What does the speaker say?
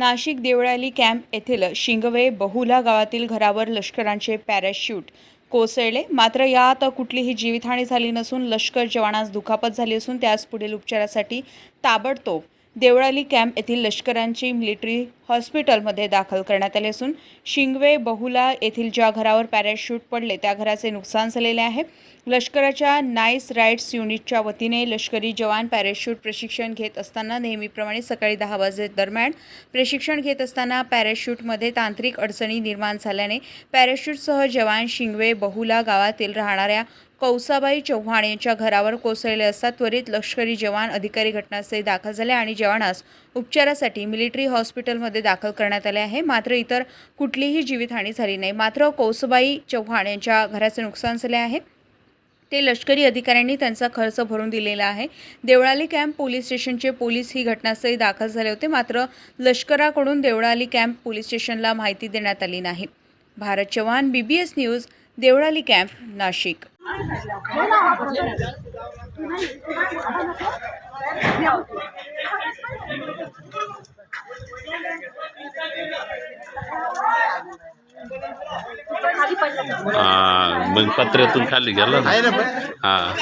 Nashik Deolali camp येथील शिंगवे बहुला गावातील घरावर लष्करांचे पॅराशूट कोसळले. मात्र यात कुठलीही जीवितहानी झाली नसून लष्कर जवानास दुखापत झाली असून त्यास पुढील उपचारासाठी ताबडतोब देवळाली कॅम्प येथील लष्करांची मिलिटरी हॉस्पिटलमध्ये दाखल करण्यात आले असून शिंगवे बहुला येथील ज्या घरावर पॅराशूट पडले त्या घराचे नुकसान झालेले आहे. लष्कराच्या नाईस राईट्स युनिटच्या वतीने लष्करी जवान पॅराशूट प्रशिक्षण घेत असताना नेहमीप्रमाणे सकाळी दहा वाजे दरम्यान प्रशिक्षण घेत असताना पॅराशूटमध्ये तांत्रिक अडचणी निर्माण झाल्याने पॅराशूटसह जवान शिंगवे बहुला गावातील राहणाऱ्या कौसाबाई चव्हाण यांच्या घरावर कोसळले असता त्वरित लष्करी जवान अधिकारी घटनास्थळी दाखल झाले आणि जवानास उपचारासाठी मिलिटरी हॉस्पिटलमध्ये दाखल करण्यात आले आहे. मात्र इतर कुठलीही जीवितहानी झाली नाही. मात्र कौसबाई चव्हाण यांच्या घराचे नुकसान झाले आहे. ते लष्करी अधिकाऱ्यांनी त्यांचा खर्च भरून दिलेला आहे. देवळाली कॅम्प पोलीस स्टेशनचे पोलीस ही घटनास्थळी दाखल झाले होते. मात्र लष्कराकडून देवळाली कॅम्प पोलीस स्टेशनला माहिती देण्यात आली नाही. Bharat Chavan B B S news Deolali camp Nashik. मग पत्र्यातून खाली गेला ना. हा.